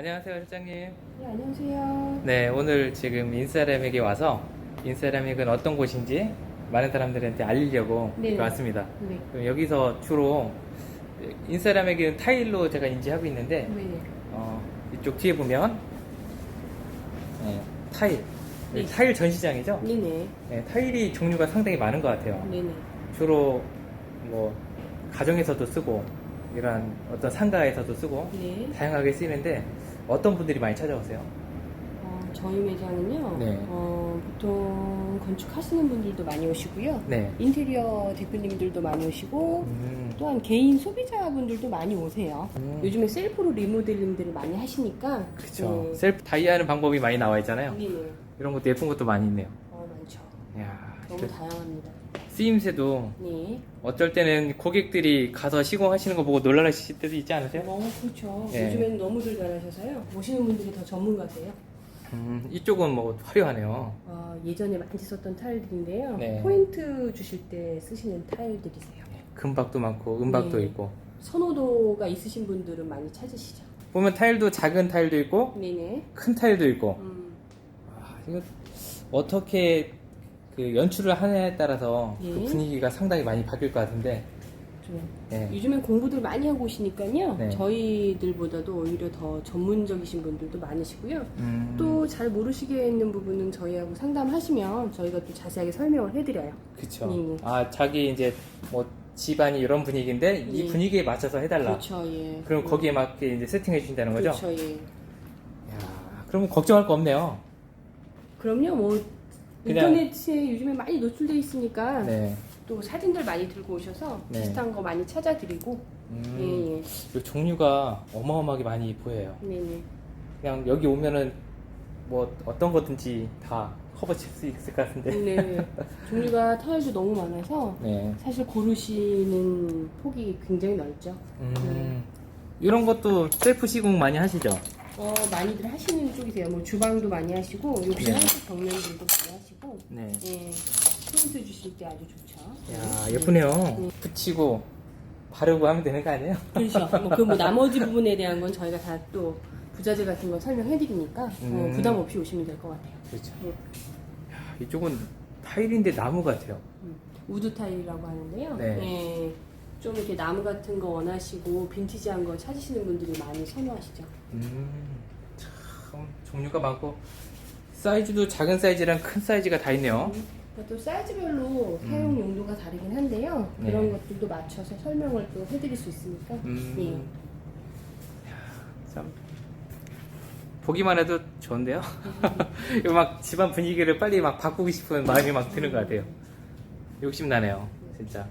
안녕하세요, 실장님. 네, 안녕하세요. 네, 오늘 지금 인스타램에게 와서 인스타램액은 어떤 곳인지 많은 사람들한테 알리려고 네. 왔습니다. 네. 그럼 여기서 주로 인스타램액은 타일로 제가 인지하고 있는데 네. 어, 이쪽 뒤에 보면 네, 타일, 네. 타일 전시장이죠. 네네. 네, 타일이 종류가 상당히 많은 것 같아요. 네네. 주로 뭐 가정에서도 쓰고 이런 어떤 상가에서도 쓰고 네. 다양하게 쓰이는데 어떤 분들이 많이 찾아오세요? 어, 저희 매장은요. 네. 어, 보통 건축하시는 분들도 많이 오시고요. 네. 인테리어 대표님들도 많이 오시고 음, 또한 개인 소비자분들도 많이 오세요. 음. 요즘에 셀프로 리모델링들을 많이 하시니까. 그쵸. 네. 셀프 다이하는 방법이 많이 나와 있잖아요. 네네. 이런 것도 예쁜 것도 많이 있네요. 어, 많죠. 야, 너무 그 다양합니다. 쓰임새도 네. 어쩔 때는 고객들이 가서 시공하시는 거 보고 놀라실 때도 있지 않으세요? 어, 그렇죠. 네. 요즘에는 너무들 잘하셔서요. 오시는 분들이 더 전문가세요. 음, 이쪽은 뭐 화려하네요. 어, 예전에 많이 썼던 타일들인데요. 네. 포인트 주실 때 쓰시는 타일들이세요. 금박도 많고 은박도 네. 있고 선호도가 있으신 분들은 많이 찾으시죠. 보면 타일도 작은 타일도 있고 네네. 큰 타일도 있고 음, 아, 이거 어떻게 그 연출을 하느냐에 따라서 그 예. 분위기가 상당히 많이 바뀔 것 같은데 좀 예. 요즘엔 공부들 많이 하고 오시니까요. 네. 저희들보다도 오히려 더 전문적이신 분들도 많으시고요. 음, 또 잘 모르시게 있는 부분은 저희하고 상담하시면 저희가 또 자세하게 설명을 해드려요. 그쵸. 예, 예. 아 자기 이제 뭐 집안이 이런 분위기인데 이 예. 분위기에 맞춰서 해달라. 그렇죠, 예. 그럼 음, 거기에 맞게 이제 세팅해 주신다는 거죠? 그렇죠, 예. 야, 그러면 걱정할 거 없네요. 그럼요, 뭐 그냥- 인터넷에 요즘에 많이 노출돼 있으니까 네. 또 사진들 많이 들고 오셔서 네. 비슷한 거 많이 찾아드리고 음, 예, 예. 이 종류가 어마어마하게 많이 보여요. 네네. 그냥 여기 오면은 뭐 어떤 거든지 다 커버칠 수 있을 것 같은데. 네. 종류가 타일도 너무 많아서 네. 사실 고르시는 폭이 굉장히 넓죠. 음, 이런 것도 셀프 시공 많이 하시죠? 어, 많이들 하시는 쪽이세요. 뭐 주방도 많이 하시고 욕실 네. 한식 벽면들도 많이 하시고 네. 예. 포인트 주실 때 아주 좋죠. 야 네. 예쁘네요. 네. 붙이고 바르고 하면 되는 거 아니에요? 그렇죠. 뭐 그뭐 나머지 부분에 대한 건 저희가 다 또 부자재 같은 거 설명해드리니까 어, 음. 부담 없이 오시면 될 것 같아요. 그렇죠. 네. 야, 이쪽은 타일인데 나무 같아요. 음, 우드 타일이라고 하는데요. 네. 예, 좀 이렇게 나무 같은 거 원하시고 빈티지한 거 찾으시는 분들이 많이 선호하시죠. 음, 참 종류가 많고 사이즈도 작은 사이즈랑 큰 사이즈가 다 있네요. 음, 그러니까 또 사이즈별로 음. 사용 용도가 다르긴 한데요. 네. 그런 것들도 맞춰서 설명을 또 해드릴 수 있으니까. 음, 예. 참 보기만 해도 좋은데요. 이거 막 집안 분위기를 빨리 막 바꾸고 싶은 마음이 막 드는 것 같아요. 욕심 나네요, 진짜.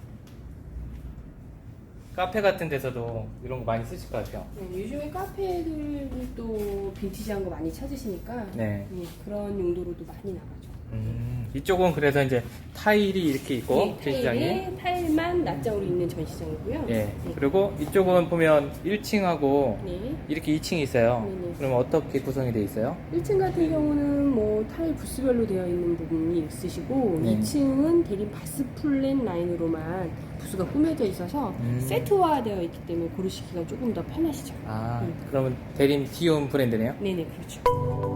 카페 같은 데서도 이런 거 많이 쓰실 것 같아요. 네, 요즘에 카페들이 또 빈티지한 거 많이 찾으시니까 네. 예, 그런 용도로도 많이 나가죠. 음, 이쪽은 그래서 이제 타일이 이렇게 있고 네, 전시장이 타일에 타일만 납작으로 있는 전시장이고요. 예. 네. 그리고 이쪽은 보면 1층하고 네. 이렇게 2층이 있어요. 네 네. 그러면 어떻게 구성이 되어 있어요? 1층 같은 경우는 뭐 타일 부스별로 되어 있는 부분이 있으시고 네. 2층은 대림 바스 플랜 라인으로만 부스가 꾸며져 있어서 음. 세트화 되어 있기 때문에 고르시기가 조금 더 편하시죠. 아, 음. 그러면 대림 디움 브랜드네요. 네네 그렇죠.